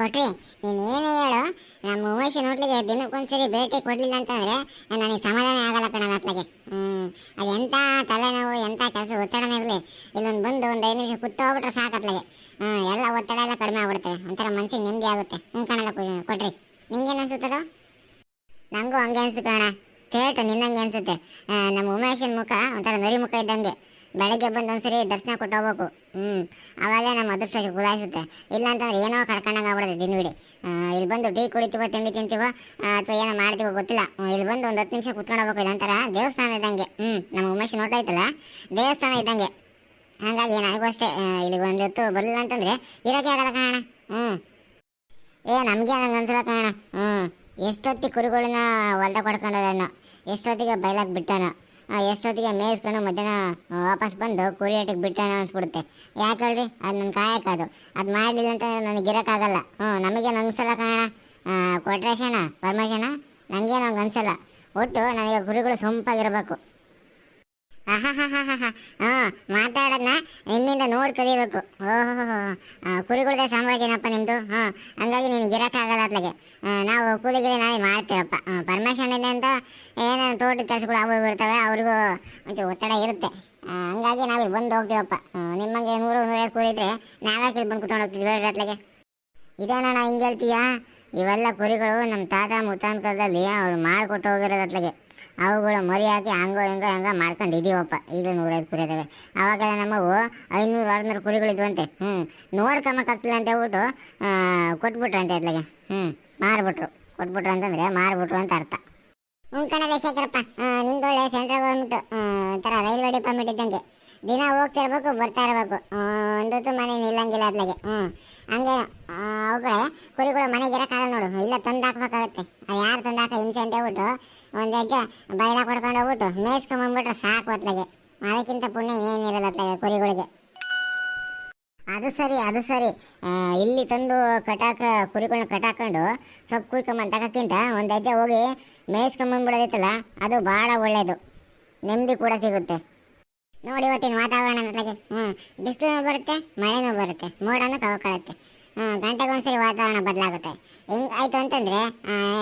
ಕೊಟ್ರಿ. ನೀನು ಏನು ಹೇಳು? ನಮ್ಮ ಉಮೇಶ್ ನೋಡ್ಲಿಕ್ಕೆ ದಿನಕ್ಕೊಂದ್ಸರಿ ಭೇಟಿ ಕೊಡ್ಲಿಲ್ಲ ಅಂತಂದ್ರೆ ನನಗೆ ಸಮಾಧಾನ ಆಗಲ್ಲ ಕಣ ಅತ್ಲಾಗೆ ಹ್ಞೂ ಅದು ತಲೆನೋವು ಎಂಥ ಕೆಲಸ ಒತ್ತಡನೇ ಇರಲಿ. ಇಲ್ಲೊಂದು ಬಂದು ಒಂದು ಐದು ನಿಮಿಷ ಕುತ್ತೋಗ್ಬಿಟ್ರೆ ಸಾಕು ಎಲ್ಲ ಒತ್ತಡ ಎಲ್ಲ ಕಡಿಮೆ ಆಗ್ಬಿಡುತ್ತೆ. ಒಂಥರ ಮನ್ಸಿಗೆ ನೆಮ್ಮದಿ ಆಗುತ್ತೆ. ಹ್ಞೂ ಕಣಲ್ಲ ಕೊಟ್ರಿ. ನಿಂಗೇನು ಅನಿಸುತ್ತದ? ನನಗೂ ಹಂಗೆ ಅನಿಸುತ್ತೆ ಅಣ್ಣ ಥೇಟ್ ನಿನ್ನಂಗೆ ಅನ್ಸುತ್ತೆ. ನಮ್ಮ ಉಮೇಶನ ಮುಖ ಒಂಥರ ನರಿ ಮುಖ ಇದ್ದಂಗೆ. ಬೆಳಗ್ಗೆ ಬಂದು ಒಂದ್ಸರಿ ದರ್ಶನ ಕೊಟ್ಟು ಹೋಗ್ಬೇಕು. ಹ್ಞೂ ಅವಾಗ ನಮ್ಮ ಅದೃಷ್ಟ ಗುಲಾಯಿಸುತ್ತೆ ಇಲ್ಲ ಅಂತಂದ್ರೆ ಏನೋ ಕಡ್ಕೊಂಡಂಗೆ ಆಗ್ಬಿಡುತ್ತೆ ದಿನವಿಡಿ ಇಲ್ಲಿ ಬಂದು ಟೀ ಕುಡಿತೀವೋ, ತಿಂಡಿ ತಿಂತೀವೋ ಅಥವಾ ಏನೋ ಮಾಡ್ತೀವೋ ಗೊತ್ತಿಲ್ಲ. ಇಲ್ಲಿ ಬಂದು ಒಂದು ಹತ್ತು ನಿಮಿಷ ಕುತ್ಕೊಂಡು ಹೋಗ್ಬೇಕು ಇಲ್ಲಂತರ ದೇವಸ್ಥಾನ ಇದ್ದಂಗೆ. ಹ್ಞೂ ನಮ್ಮ ಉಮೇಶ್ ನೋಟ ದೇವಸ್ಥಾನ ಇದ್ದಂಗೆ. ಹಾಗಾಗಿ ನನಗೂ ಅಷ್ಟೇ ಇಲ್ಲಿ ಒಂದು ಹೊತ್ತು ಬರಲಿಲ್ಲ ಅಂತಂದ್ರೆ ಇರೋಕೆ ಆಗಲ್ಲ ಕಾಣ ಹ್ಞೂ ಏ, ನಮಗೆ ಹಂಗೆ ಅನ್ಸಲ್ಲ ಕಾಣ ಹ್ಞೂ ಎಷ್ಟೊತ್ತಿಗೆ ಕುರಿಗಳನ್ನ ಹೊಲ್ದ ಕೊಡ್ಕೊಂಡದನ್ನು ಎಷ್ಟೊತ್ತಿಗೆ ಬಯಲಾಗಿ ಬಿಟ್ಟಾನ. ಎಷ್ಟೊತ್ತಿಗೆ ಮೇಯಿಸ್ಕೊಂಡು ಮಧ್ಯಾಹ್ನ ವಾಪಸ್ ಬಂದು ಕುರಿ ಅಟ್ಟಿಗೆ ಬಿಟ್ಟಾನ ಅನ್ಸ್ಬಿಡುತ್ತೆ. ಯಾಕೆ ಹೇಳ್ರಿ? ಅದು ನನ್ನ ಕಾಯಕ್ಕದು ಅದು. ಅದು ಮಾಡಲಿಲ್ಲ ಅಂತ ನನಗೆ ಇರೋಕ್ಕಾಗಲ್ಲ. ಹ್ಞೂ, ನಮಗೇನು ಅನ್ಸಲ್ಲ ಕಾಣ ಕೊಟ್ರೇಶಣ ಪರಮೇಶಣ ನನಗೇನು ಹಂಗೆ ಅನ್ಸಲ್ಲ. ಒಟ್ಟು ನನಗೆ ಗುರುಗಳು ಸೊಂಪಾಗಿರ್ಬೇಕು. ಹಾಂ ಮಾತಾಡೋದನ್ನ ನಿಮ್ಮಿಂದ ನೋಡಿ ಕಲಿಬೇಕು. ಓಹೋ ಕುರಿಗಳದ ಸಾಮ್ರಾಜ್ಯನಪ್ಪ ನಿಮ್ಮದು ಹಾಂ, ಹಂಗಾಗಿ ನಿನಗೆ ಇರೋಕ್ಕಾಗಲ್ಲ ಅತ್ಲಾಗೆ ನಾವು ಕೂಲಿಗಿರಿ ನಾಳೆ ಮಾಡ್ತೀರಪ್ಪ ಪರ್ಮಿಷನ್ ಇದೆ ಅಂತ ಏನೋ ತೋಟದ ಕೆಲಸಗಳು ಅವು ಇರ್ತವೆ, ಅವ್ರಿಗೂ ಒಂಚೂರು ಒತ್ತಡ ಇರುತ್ತೆ. ಹಂಗಾಗಿ ನಾವಿಲ್ಲಿ ಬಂದು ಹೋಗ್ತೀವಪ್ಪ. ನಿಮ್ಮಂಗೆ ನೂರು, ನೂರೈವತ್ತು ಕೂಲಿ ಇದ್ರೆ ನಾವ್ಯಾಕೆ ಇಲ್ಲಿ ಬಂದು ಕುತ್ಕೊಂಡು ಹೋಗ್ತಿದ್ವಿ ಹೇಳ್ರಿ ಅತ್ಲಾಗೆ ಇದೇನಣ್ಣ, ಹಿಂಗೆ ಹೇಳ್ತೀಯಾ? ಇವೆಲ್ಲ ಕುರಿಗಳು ನಮ್ಮ ತಾತ ಮುತ್ತಾನ್ ಕಾಲದಲ್ಲಿ ಅವ್ರು ಮಾಡಿಕೊಟ್ಟು ಹೋಗಿರೋದು ಅತ್ಲಾಗೆ ಅವುಗಳು ಮರಿ ಹಾಕಿ ಹಂಗೋ ಹೆಂಗೋ ಹೆಂಗೋ ಮಾಡ್ಕೊಂಡು ಇದೀವಪ್ಪ ಈಗ ನೂರೈದು ಕುರಿ ಇದಾವೆ ಆವಾಗೆಲ್ಲ ನಮ್ಮವು ಐನೂರು, ಆರುನೂರು ಕುರಿಗಳಿದ್ವಂತೆ. ಹ್ಞೂ ನೋಡ್ಕೊಂಬಕ್ಕಾಗ್ತಿಲ್ಲ ಅಂತ ಹೇಳ್ಬಿಟ್ಟು ಕೊಟ್ಬಿಟ್ರು ಕೊಟ್ಬಿಟ್ರಂತೆ ಅತ್ಲಾಗೆ ಹ್ಞೂ ಮಾರ್ಬಿಟ್ರು. ಕೊಟ್ಬಿಟ್ರು ಅಂತಂದರೆ ಮಾರ್ಬಿಟ್ರು ಅಂತ ಅರ್ಥ. ಹ್ಞೂ ಕಣದ ಶೇಖರಪ್ಪ ನಿಮ್ದೊಳ್ಳೆ ಸೆಂಟ್ರಲ್ ಗೌರ್ಮೆಂಟ್ ಒಂಥರ ರೈಲ್ವೆ ಡಿಪಾರ್ಟ್ಮೆಂಟ್ ಇದ್ದಂಗೆ. ದಿನ ಹೋಗ್ತಿರ್ಬೇಕು ಬರ್ತಾ ಇರಬೇಕು. ಒಂದೊತ್ತು ಮನೆ ನಿಲ್ಲಂಗಿಲ್ಲ ಅದ್ಲಾಗೆ. ಹ್ಞೂ ಹಂಗೆ ಅವುಗಳೇ ಕುರಿಗಳು ಮನೆಗೆ ಇರೋಕ್ಕಾಗಲ್ಲ ನೋಡು. ಇಲ್ಲ ತಂದು ಹಾಕ್ಬೇಕಾಗತ್ತೆ. ಯಾರು ತಂದು ಹಾಕೋ ಹಿಂಸೆ ಅಂತ ಹೇಳ್ಬಿಟ್ಟು ಒಂದು ಹೆಜ್ಜೆ ಬೈಲ ಕೊಡ್ಕೊಂಡು ಹೋಗ್ಬಿಟ್ಟು ಮೇಯ್ಸ್ಕೊಂಬಂದ್ಬಿಟ್ರೆ ಸಾಕು ಅತ್ಲಾಗೆ. ಅದಕ್ಕಿಂತ ಪುಣ್ಯ ಇನ್ನೇನಿರೋದು ಅತ್ಲಾಗೆ ಕುರಿಗಳಿಗೆ. ಅದು ಸರಿ ಅದು ಸರಿ. ಇಲ್ಲಿ ತಂದು ಕಟಾಕ ಕುರಿಗಳನ್ನ ಕಟಾಕೊಂಡು ಸ್ವಲ್ಪ ಕುಯ್ಕೊಂಬಂದು ತಗೋಕ್ಕಿಂತ ಒಂದು ಹೆಜ್ಜೆ ಹೋಗಿ ಮೇಯಿಸ್ಕೊಂಬಂದ್ಬಿಡೋದೈತಲ್ಲ ಅದು ಭಾಳ ಒಳ್ಳೆಯದು ನೆಮ್ಮದಿ ಕೂಡ ಸಿಗುತ್ತೆ. ನೋಡಿ ಇವತ್ತಿನ ವಾತಾವರಣ ಅಂತಲಾಗೆ. ಹ್ಞೂ ಬಿಸಿಲು ಬರುತ್ತೆ ಮಳೆನೂ ಬರುತ್ತೆ. ಮೋಡನೂ ಕಳ್ಕೊಳ್ಳುತ್ತೆ ಹ್ಞೂ ಗಂಟೆಗೆ ಒಂದ್ಸರಿ ವಾತಾವರಣ ಬದಲಾಗುತ್ತೆ. ಹೆಂಗೆ ಆಯ್ತು ಅಂತಂದರೆ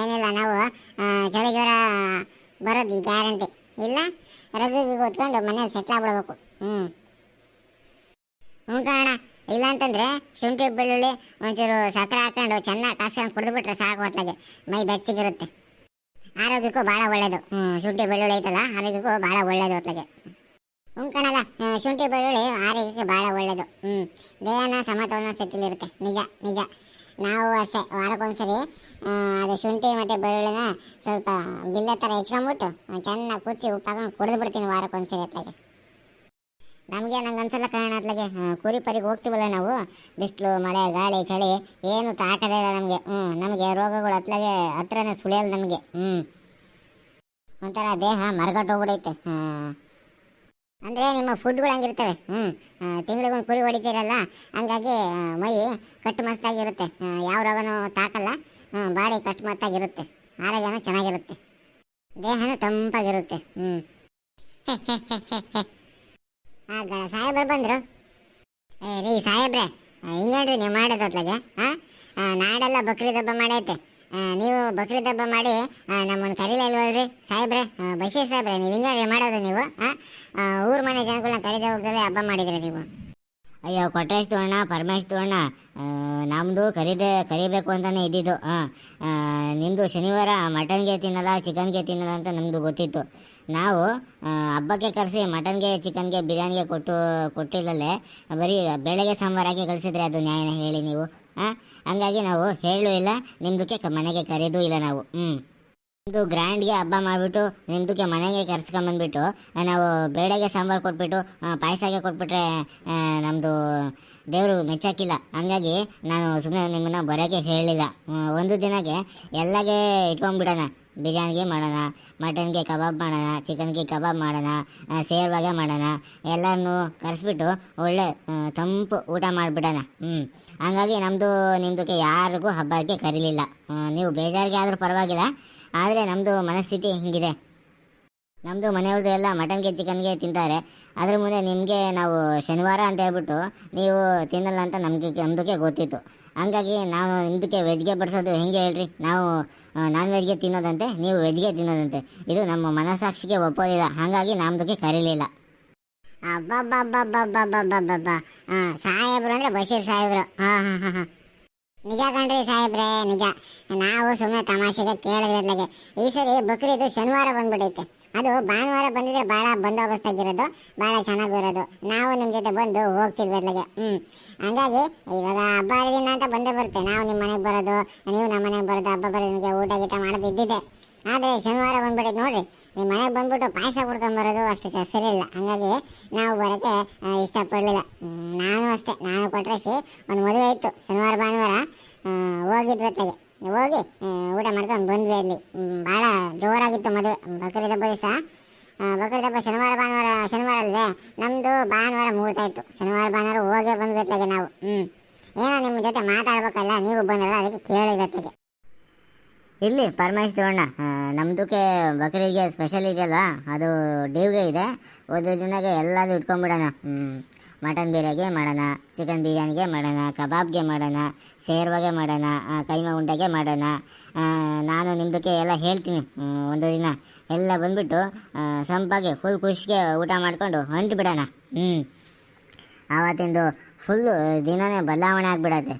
ಏನಿಲ್ಲ, ನಾವು ಚಳಿ ಜ್ವರ ಬರೋದು ಗ್ಯಾರಂಟಿ. ಇಲ್ಲ, ರಜೆಗೆ ಕೂತ್ಕೊಂಡು ಮನೇಲಿ ಸೆಟ್ಲ್ ಆಗ್ಬಿಡ್ಬೇಕು. ಹ್ಞೂ ಹ್ಞೂ ಕಾಣ ಇಲ್ಲ ಅಂತಂದ್ರೆ, ಶುಂಠಿ ಬೆಳ್ಳುಳ್ಳಿ ಒಂಚೂರು ಸಕ್ಕರೆ ಹಾಕೊಂಡು ಚೆನ್ನಾಗಿ ಕಾಸ್ಕೊಂಡು ಕುಡಿದ್ಬಿಟ್ರೆ ಸಾಕು ಹೊತ್ತಾಗೆ ಮೈ ಬೆಚ್ಚಗಿರುತ್ತೆ. ಆರೋಗ್ಯಕ್ಕೂ ಭಾಳ ಒಳ್ಳೇದು. ಹ್ಞೂ ಶುಂಠಿ ಬೆಳ್ಳುಳ್ಳಿ ಐತಲ್ಲ, ಆರೋಗ್ಯಕ್ಕೂ ಭಾಳ ಒಳ್ಳೇದು ಹೊತ್ತಾಗೆ ಹ್ಞೂ ಶುಂಠಿ ಬೆಳ್ಳುಳ್ಳಿ ಆರೋಗ್ಯಕ್ಕೆ ಭಾಳ ಒಳ್ಳೇದು. ಹ್ಞೂ ದೇಹನ ಸಮತೋಲನ ಸ್ಥಿತಿಲಿರುತ್ತೆ ನಿಜ ನಿಜ. ನಾವು ಅಷ್ಟೇ, ವಾರಕ್ಕೊಂದ್ಸರಿ ಅದು ಶುಂಠಿ ಮತ್ತು ಬೆಳ್ಳುಳ್ಳಿನ ಸ್ವಲ್ಪ ಬಿಲ್ಲೆ ಥರ ಹೆಚ್ಕೊಂಬಿಟ್ಟು, ಚೆನ್ನಾಗಿ ಕುದಿಸಿ ಉಪ್ಪು ಹಾಕೊಂಡು ಕುಡಿದು ಬಿಡ್ತೀನಿ ವಾರಕ್ಕೊಂದ್ಸರಿ ಅತ್ಲಾಗೆ ನಮಗೆ ನಂಗೆ ಅನ್ಸಲ್ಲ ಕಾರಣ ಅತ್ಲಾಗೆ ಕುರಿ ಪರಿಗೆ ಹೋಗ್ತೀವಲ್ಲ ನಾವು? ಬಿಸಿಲು, ಮಳೆ, ಗಾಳಿ, ಚಳಿ, ಏನು ತಾಕದೇ ಇಲ್ಲ ನಮಗೆ. ಹ್ಞೂ ನಮಗೆ ರೋಗಗಳು ಅತ್ಲಾಗೆ ಹತ್ರನೇ ಸುಳಿಯಲ್ಲ ನಮಗೆ. ಹ್ಞೂ ಒಂಥರ ದೇಹ ಮರಗಟ್ಟೋಗ್ಬಿಡೈತೆ. ಹಾಂ ಅಂದರೆ ನಿಮ್ಮ ಫುಡ್ಗಳು ಹಂಗಿರ್ತವೆ. ಹ್ಞೂ ತಿಂಗಳಿಗೊಂದು ಕುರಿ ಹೊಡಿತೀರಲ್ಲ, ಹಂಗಾಗಿ ಮೈ ಕಟ್ಟು ಮಸ್ತಾಗಿರುತ್ತೆ. ಯಾವ ರೋಗನೂ ತಾಕಲ್ಲ. ಹ್ಞೂ ಬಾಡಿ ಕಟ್ಟು ಮಸ್ತಾಗಿರುತ್ತೆ. ಆರೋಗ್ಯನೂ ಚೆನ್ನಾಗಿರುತ್ತೆ. ದೇಹನೂ ತಂಪಾಗಿರುತ್ತೆ. ಹ್ಞೂ ಆ ಗ ಸಾಹೇಬ್ರು ಬಂದರು. ಏ, ರೀ ಸಾಹೇಬ್ರೆ ಹಿಂಗೇನ್ರಿ ನೀವು ಮಾಡೋದು ಅತ್ಲಾಗೆ ಹಾಂ ನಾಡೆಲ್ಲ ಬಕ್ರೀದ್ ಹಬ್ಬ ಮಾಡೈತೆ. ನೀವು ಬಕ್ರೀದ್ ಹಬ್ಬ ಮಾಡಿ ನಮ್ಮನ್ನು ಕರೀಲ ಇಲ್ವಲ್ರಿ? ಸಾಹೇಬ್ರೆ ಬಶೀರ್ ಸಾಹೇಬ್ರೆ, ನೀವು ಹಿಂಗಾರೆ ಮಾಡೋದು ನೀವು ಊರು ಮನೆ ಜನಗಳನ್ನ ಕರೀದೆ ಹೋಗ್ದಲ್ಲೇ ಹಬ್ಬ ಮಾಡಿದ್ರಿ ನೀವು. ಅಯ್ಯೋ, ಕೊಟ್ರೇಶ್ ತೋಣ ಪರಮೇಶ್ ತೋಣ್ಣ ನಮ್ಮದು ಕರೀದೇ, ಕರಿಬೇಕು ಅಂತಲೇ ಇದ್ದಿದ್ದು ನಿಮ್ಮದು ಶನಿವಾರ ಮಟನ್ಗೆ ತಿನ್ನಲ್ಲ, ಚಿಕನ್ಗೆ ತಿನ್ನಲ್ಲ ಅಂತ ನಮ್ಮದು ಗೊತ್ತಿತ್ತು. ನಾವು ಹಬ್ಬಕ್ಕೆ ಕರೆಸಿ ಮಟನ್ಗೆ, ಚಿಕನ್ಗೆ, ಬಿರಿಯಾನಿಗೆ ಕೊಟ್ಟು, ಕೊಟ್ಟಿಲ್ಲಲ್ಲೇ, ಬರೀ ಬೆಳಗ್ಗೆ ಸಾಂಬಾರಾಗಿ ಕಳಿಸಿದ್ರೆ ಅದು ನ್ಯಾಯನ ಹೇಳಿ ನೀವು. ಹಾಂ? ಹಂಗಾಗಿ ನಾವು ಹೇಳೂ ಇಲ್ಲ ನಿಮ್ಮದಕ್ಕೆ ಮನೆಗೆ ಕರೆಯೋದು ಇಲ್ಲ ನಾವು. ಹ್ಞೂ ಇದು ಗ್ರ್ಯಾಂಡ್ಗೆ ಹಬ್ಬ ಮಾಡಿಬಿಟ್ಟು ನಿಮ್ಮದಕ್ಕೆ ಮನೆಗೆ ಕರ್ಸ್ಕೊಂಬಂದ್ಬಿಟ್ಟು ನಾವು ಬೇಳೆಗೆ ಸಾಂಬಾರು ಕೊಟ್ಬಿಟ್ಟು ಪಾಯಸಗೆ ಕೊಟ್ಬಿಟ್ರೆ ನಮ್ಮದು ದೇವರು ಮೆಚ್ಚಾಕಿಲ್ಲ. ಹಂಗಾಗಿ ನಾನು ಸುಮ್ಮನೆ ನಿಮ್ಮನ್ನು ಬರೋಕ್ಕೆ ಹೇಳಲಿಲ್ಲ ಒಂದು ದಿನಕ್ಕೆ ಎಲ್ಲಗೆ ಇಟ್ಕೊಂಡ್ಬಿಡೋಣ. ಬಿರಿಯಾನಿಗೆ ಮಾಡೋಣ, ಮಟನ್ಗೆ ಕಬಾಬ್ ಮಾಡೋಣ, ಚಿಕನ್ಗೆ ಕಬಾಬ್ ಮಾಡೋಣ ಸೇರ್ವಾಗೆ ಮಾಡೋಣ ಎಲ್ಲನೂ ಕರೆಸ್ಬಿಟ್ಟು ಒಳ್ಳೆ ತಂಪು ಊಟ ಮಾಡಿಬಿಡೋಣ. ಹ್ಞೂ ಹಂಗಾಗಿ ನಮ್ಮದು ನಿಮ್ಮದಕ್ಕೆ ಯಾರಿಗೂ ಹಬ್ಬಕ್ಕೆ ಕರೀಲಿಲ್ಲ. ನೀವು ಬೇಜಾರಿಗೆ ಆದರೂ ಪರವಾಗಿಲ್ಲ, ಆದರೆ ನಮ್ಮದು ಮನಸ್ಥಿತಿ ಹಿಂಗಿದೆ. ನಮ್ಮದು ಮನೆಯವ್ರದ್ದು ಎಲ್ಲ ಮಟನ್ಗೆ ಚಿಕನ್ಗೆ ತಿಂತಾರೆ. ಅದ್ರ ಮುಂದೆ ನಿಮಗೆ ನಾವು ಶನಿವಾರ ಅಂತ ಹೇಳ್ಬಿಟ್ಟು ನೀವು ತಿನ್ನಲ್ಲ ಅಂತ ನಮಗೆ ನಮ್ಮದಕ್ಕೆ ಗೊತ್ತಿತ್ತು. ಹಂಗಾಗಿ ನಾವು ನಿಮ್ದಕ್ಕೆ ವೆಜ್ಗೆ ಬಡಿಸೋದು ಹೆಂಗೆ ಹೇಳ್ರಿ? ನಾವು ನಾನ್ ವೆಜ್ಗೆ ತಿನ್ನೋದಂತೆ, ನೀವು ವೆಜ್ಗೆ ತಿನ್ನೋದಂತೆ. ಇದು ನಮ್ಮ ಮನಸ್ಸಾಕ್ಷಿಗೆ ಒಪ್ಪೋದಿಲ್ಲ. ಹಾಗಾಗಿ ನಮ್ಮದಕ್ಕೆ ಕರೀಲಿಲ್ಲ. ಆ ಸಾಹೇಬ್ರು ಅಂದ್ರೆ ಬಶೀರ್ ಸಾಹೇಬ್ರು. ನಿಜ ಕಣ್ರಿ ಸಾಹೇಬ್ರೆ, ನಿಜ. ನಾವು ಸುಮ್ಮನೆ ತಮಾಷೆಗೆ ಕೇಳಿದ್ರಲ್ಲಿಗೆ ಈ ಸರಿ ಬಕ್ರೀದು ಶನಿವಾರ ಬಂದ್ಬಿಡೈತೆ ಅದು ಭಾನುವಾರ ಬಂದಿದ್ರೆ ಭಾಳ ಬಂದೋಬಸ್ತ್ ಆಗಿರೋದು ಭಾಳ ಚೆನ್ನಾಗಿರೋದು ನಾವು ನಿಮ್ಮ ಜೊತೆ ಬಂದು ಹೋಗ್ತಿದ್ವರ್ಲಾಗೆ ಹ್ಞೂ ಹಂಗಾಗಿ ಇವಾಗ ಹಬ್ಬ ಹರಿದಿನ ಅಂತ ಬಂದೇ ಬರುತ್ತೆ. ನಾವು ನಿಮ್ಮ ಮನೆಗೆ ಬರೋದು, ನೀವು ನಮ್ಮ ಮನೆಗೆ ಬರೋದು, ಹಬ್ಬ ಬರೋದು ನಿಮಗೆ ಊಟ ಗೀಟ ಮಾಡೋದು ಇದ್ದಿದೆ ಆದರೆ ಶನಿವಾರ ಬಂದ್ಬಿಡೈತೆ ನೋಡಿರಿ. ನಿಮ್ಮ ಮನೆಗೆ ಬಂದ್ಬಿಟ್ಟು ಪಾಯಸ ಕುಡ್ಕೊಂಬರೋದು ಅಷ್ಟು ಇಲ್ಲ. ಹಂಗಾಗಿ ನಾವು ಬರೋಕ್ಕೆ ಇಷ್ಟಪಡಲಿಲ್ಲ. ನಾನು ಅಷ್ಟೇ. ನಾನು ಕೊಟ್ರೇಸಿ ಒಂದು ಮದುವೆ ಇತ್ತು ಶನಿವಾರ ಭಾನುವಾರ. ಆ, ಹೋಗಿದ್ವಿ ಹೋಗಿ ಊಟ ಮಾಡ್ಕೊಂಡು ಬಂದ್ವಿ ಅಲ್ಲಿ. ಭಾಳ ಜೋರಾಗಿತ್ತು ಮದುವೆ. ಬಕ್ರೀದ್ ಹಬ್ಬ ದಿವಸ. ಬಕ್ರೀದ್ ಹಬ್ಬ ಶನಿವಾರ ಭಾನುವಾರ ಶನಿವಾರ ಅಲ್ವೇ? ನಮ್ಮದು ಭಾನುವಾರ ಮುಹೂರ್ತ ಇತ್ತು ಶನಿವಾರ ಭಾನುವಾರ ಹೋಗೇ ಬಂದ್ವಿ ನಾವು. ಹ್ಞೂ ಏನೋ ನಿಮ್ಮ ಜೊತೆ ಮಾತಾಡ್ಬೇಕಲ್ಲ ನೀವು ಬಂದಲ್ಲ ಅದಕ್ಕೆ ಕೇಳಿದ ಹೊತ್ತಿಗೆ ಇಲ್ಲಿ ಪರಮೇಶ್ ದೇವಣ್ಣ ನಮ್ದಕ್ಕೆ ಬಕ್ರೀದ್ಗೆ ಸ್ಪೆಷಲ್ ಇದೆಯಲ್ವಾ ಅದು ಡೀವ್ಗೆ ಇದೆ. ಒಂದು ದಿನಕ್ಕೆ ಎಲ್ಲದು ಇಟ್ಕೊಂಡ್ಬಿಡೋಣ. ಮಟನ್ ಬಿರಿಯಾಗೆ ಮಾಡೋಣ, ಚಿಕನ್ ಬಿರಿಯಾನಿಗೆ ಮಾಡೋಣ, ಕಬಾಬ್ಗೆ ಮಾಡೋಣ, ಸೇರ್ವಾಗೆ ಮಾಡೋಣ ಕೈಮ ಉಂಡೆಗೆ ಮಾಡೋಣ. ನಾನು ನಿಮ್ದಕ್ಕೆ ಎಲ್ಲ ಹೇಳ್ತೀನಿ. ಒಂದು ದಿನ ಎಲ್ಲ ಬಂದ್ಬಿಟ್ಟು ಸಂಪಾಗಿ ಫುಲ್ ಖುಷಿಗೆ ಊಟ ಮಾಡಿಕೊಂಡು ಹೊಂಟು ಬಿಡೋಣ ಹ್ಞೂ ಆವತ್ತಿಂದು ಫುಲ್ಲು ದಿನನೇ ಬದಲಾವಣೆ ಆಗಿಬಿಡತ್ತೆ.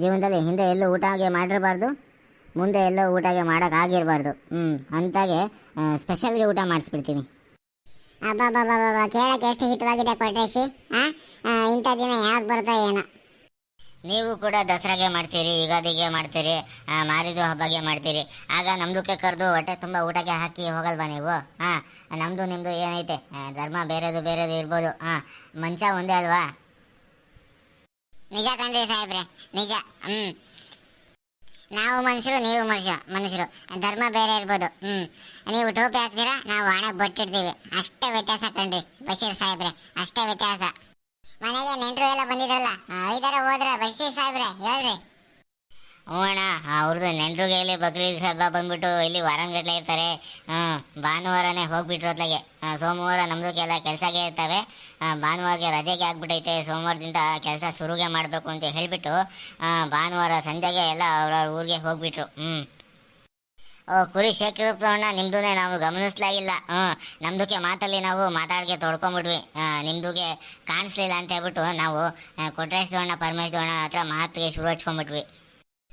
ಜೀವನದಲ್ಲಿ ಹಿಂದೆ ಎಲ್ಲೂ ಊಟಗೆ ಮಾಡಿರಬಾರ್ದು. ಮುಂದೆ ಎಲ್ಲೋ ಊಟಗೆ ಮಾಡೋಕ್ಕಾಗಿರಬಾರ್ದು ಹ್ಞೂ ಅಂತಾಗೆ ಸ್ಪೆಷಲ್ಗೆ ಊಟ ಮಾಡಿಸ್ಬಿಡ್ತೀನಿ. ಅಬ್ಬಬ್ಬಬ್ಬಬ್ಬ ಕೇಳಕ್ಕೆ ಎಷ್ಟು ಹಿತವಾಗಿದೆ ಕೊಟ್ರೇಶಿ ಹಾಂ ಇಂಥ ದಿನ ಯಾವಾಗ ಬರ್ತಾ ಏನೋ. ನೀವು ಕೂಡ ದಸರಾಗೆ ಮಾಡ್ತೀರಿ ಯುಗಾದಿಗೆ ಮಾಡ್ತೀರಿ ಮಾರಿದು ಹಬ್ಬಗೆ ಮಾಡ್ತೀರಿ. ಆಗ ನಮ್ದಕ್ಕೆ ಕರೆದು ಹೊಟ್ಟೆ ತುಂಬ ಊಟಕ್ಕೆ ಹಾಕಿ ಹೋಗಲ್ವಾ ನೀವು? ಹಾಂ ನಮ್ಮದು ನಿಮ್ಮದು ಏನೈತೆ? ಧರ್ಮ ಬೇರೆದು ಬೇರೆದು ಇರ್ಬೋದು. ಹಾಂ ಮಂಚ ಒಂದೇ ಅಲ್ವಾ? ನಿಜ ಕಣ್ರಿ ಸಾಹೇಬ್ರೆ ನಿಜ. ಹ್ಮ್. ನಾವು ಮನುಷ್ಯರು, ನೀವು ಮನುಷ್ಯ, ಮನುಷ್ಯರು. ಧರ್ಮ ಬೇರೆ ಇರ್ಬೋದು. ಹ್ಞೂ ನೀವು ಟೋಪಿ ಹಾಕ್ತೀರಾ, ನಾವು ಹಣ ಬಟ್ಟಿರ್ತೀವಿ ಅಷ್ಟೇ ವ್ಯತ್ಯಾಸ ಕಣ್ರಿ, ಬಶೀರ್ ಸಾಹೇಬ್ರೆ. ಅಷ್ಟೇ ವ್ಯತ್ಯಾಸ. ಮನೆಗೆ ನೆಂಟರು ಎಲ್ಲ ಬಂದಿದ್ರಲ್ಲ ಐದಾರ ಹೋದ್ರೆ ಬಶೀರ್ ಸಾಹೇಬ್ರೆ, ಹೇಳ್ರಿ. ಹ್ಞೂ ಅಣ್ಣ ಅವ್ರದ್ದು ನೆಂಟ್ರಿಗೆ ಇಲ್ಲಿ ಬಕ್ರೀದ್ ಹಬ್ಬ ಬಂದ್ಬಿಟ್ಟು ಇಲ್ಲಿ ವಾರಂಗಟ್ಲೆ ಇರ್ತಾರೆ. ಭಾನುವಾರನೇ ಹೋಗ್ಬಿಟ್ರು ಅತ್ಲಾಗೆ ಸೋಮವಾರ ನಮ್ಮದಕ್ಕೆಲ್ಲ ಕೆಲಸಗೆ ಇರ್ತವೆ. ಭಾನುವಾರಕ್ಕೆ ರಜೆಗೆ ಆಗ್ಬಿಟ್ಟೈತೆ. ಸೋಮವಾರದಿಂದ ಕೆಲಸ ಶುರುಗೆ ಮಾಡಬೇಕು ಅಂತ ಹೇಳಿಬಿಟ್ಟು ಭಾನುವಾರ ಸಂಜೆಗೆ ಎಲ್ಲ ಅವ್ರವ್ರ ಊರಿಗೆ ಹೋಗ್ಬಿಟ್ರು. ಹ್ಞೂ ಓ ಕುರಿ ಶೇಖರಪ್ಪಣ್ಣ ನಿಮ್ದುನೇ ನಾವು ಗಮನಿಸ್ಲಾಗಿಲ್ಲ. ಹ್ಞೂ ನಮ್ಮದಕ್ಕೆ ಮಾತಲ್ಲಿ ನಾವು ಮಾತಾಡ್ಗೆ ತೊಡ್ಕೊಂಬಿಟ್ವಿ. ನಿಮ್ಮದುಗೆ ಕಾಣಿಸ್ಲಿಲ್ಲ ಅಂತ ಹೇಳ್ಬಿಟ್ಟು ನಾವು ಕೊಟ್ರೇಶ್ ದೋಣ ಪರಮೇಶ್ ದೋಣ ಹತ್ರ ಮಾತಿಗೆ ಶುರು ಹಚ್ಕೊಂಡ್ಬಿಟ್ವಿ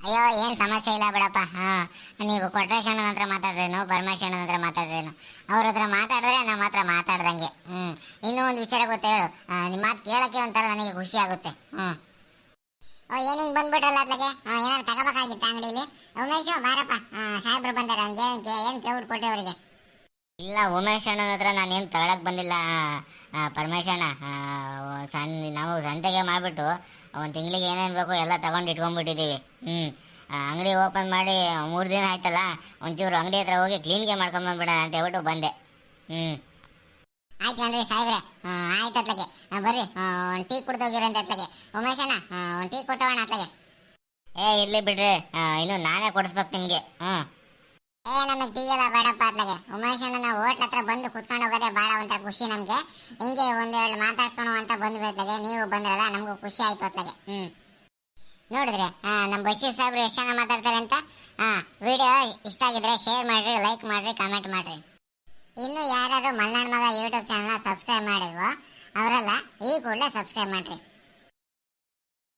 ಅಯ್ಯೋ, ಏನು ಸಮಸ್ಯೆ ಇಲ್ಲ ಬಿಡಪ್ಪ. ಹಾಂ, ನೀವು ಕೊಟ್ರೇಶ್ ಅಣ್ಣನ ಹತ್ರ ಮಾತಾಡ್ರೇನು ಪರಮೇಶ್ ಅಣ್ಣನ ಹತ್ರ ಮಾತಾಡ್ರೇನು? ಅವ್ರ ಹತ್ರ ಮಾತಾಡಿದ್ರೆ ನಮ್ಮ ಹತ್ರ ಮಾತಾಡ್ದಂಗೆ. ಹ್ಞೂ ಇನ್ನೂ ಒಂದು ವಿಚಾರ ಗೊತ್ತ ಹೇಳು. ನಿಮ್ಮ ಮಾತು ಕೇಳೋಕ್ಕೆ ಒಂಥರ ನನಗೆ ಖುಷಿ ಆಗುತ್ತೆ. ಹ್ಞೂ ಓ ಏನಿಂಗ್ ಬಂದ್ಬಿಟ್ರಲ್ಲ ಅತ್ಲಾಗೆ ಏನಾದ್ರು ತಗೋಬೇಕಾಗಿತ್ತ ಅಂಗಡಿಲಿ? ಉಮೇಶು, ಬಾರಪ್ಪ. ಸಾಹೇಬ್ರು ಬಂದಾರೆ, ಅವ್ನಿಗೆ ಏನು ಕೇಳ್ಬಿಟ್ಟು ಕೊಟ್ಟೆ ಅವರಿಗೆ? ಇಲ್ಲ ಉಮೇಶ್ ಅಣ್ಣನ ಹತ್ರ ನಾನೇನು ತಗೊಳಕ್ ಬಂದಿಲ್ಲ. ಪರಮೇಶ್ ಅಣ್ಣ ಸನ್ ನಾವು ಸಂತೆಗೆ ಮಾಡಿಬಿಟ್ಟು ಒಂದು ತಿಂಗಳಿಗೆ ಏನೇನು ಬೇಕು ಎಲ್ಲ ತಗೊಂಡು ಇಟ್ಕೊಂಡ್ಬಿಟ್ಟಿದ್ದೀವಿ. ಹ್ಞೂ ಅಂಗಡಿ ಓಪನ್ ಮಾಡಿ ಮೂರು ದಿನ ಆಯ್ತಲ್ಲ ಒಂಚೂರು ಅಂಗಡಿ ಹತ್ರ ಹೋಗಿ ಕ್ಲೀನ್ಗೆ ಮಾಡ್ಕೊಂಬಂದ್ಬಿಡೋಣ ಅಂತ ಹೇಳ್ಬಿಟ್ಟು ಬಂದೆ. ಹ್ಞೂ ಆಯ್ತು ಕಣ್ರಿ ಸಾಹೇಬ್ರೆ. ಹಾಂ ಆಯ್ತು ಅತ್ಲಗೆ. ಬರ್ರಿ. ಒಂದು ಟೀ ಕುಡ್ದೋಗಿರಂತ ಅತ್ಲಗೆ. ಉಮೇಶ್ ಅಣ್ಣ ಒಂದು ಟೀ ಕೊಟ್ಟವಣ್ಣ ಅತ್ಲಗೆ. ಏ ಇರಲಿ ಬಿಡ್ರಿ. ಇನ್ನು ನಾನೇ ಕೊಡಿಸ್ಬೇಕು ನಿಮಗೆ. ಹ್ಞೂ ಏ, ನಮಗೆ ಟೀ ಎಲ್ಲ ಬೇಡಪ್ಪ ಅತ್ಲಾಗೆ ಉಮೇಶ್ ಅಣ್ಣನ ಹೋಟ್ಲ್ ಹತ್ರ ಬಂದು ಕುತ್ಕೊಂಡು ಹೋಗೋದೇ ಭಾಳ ಒಂಥರ ಖುಷಿ ನಮಗೆ. ಹಿಂಗೆ ಒಂದೆರಡು ಮಾತಾಡ್ಕೊಂಡು ಅಂತ ಬಂದು ಅತ್ಲಾಗೆ ನೀವು ಬಂದ್ರಲ್ಲ ನಮಗೂ ಖುಷಿ ಆಯ್ತು ಅತ್ಲಾಗೆ. ಹ್ಞೂ ನೋಡಿದ್ರೆ ನಮ್ಮ ಬಶೀರ್ ಸಾಹೇಬ್ರು ಎಷ್ಟು ಮಾತಾಡ್ತಾರೆ ಅಂತ? ಹಾಂ ವಿಡಿಯೋ ಇಷ್ಟ ಆಗಿದ್ರೆ ಶೇರ್ ಮಾಡಿರಿ, ಲೈಕ್ ಮಾಡಿರಿ, ಕಮೆಂಟ್ ಮಾಡಿರಿ. ಇನ್ನು ಯಾರಾದರೂ ಮಲ್ನಾಡ್ ಮಗ ಯೂಟ್ಯೂಬ್ ಚಾನಲ್ನ ಸಬ್ಸ್ಕ್ರೈಬ್ ಮಾಡಿದ್ವೋ ಅವರೆಲ್ಲ ಈ ಕೂಡಲೇ ಸಬ್ಸ್ಕ್ರೈಬ್ ಮಾಡಿರಿ.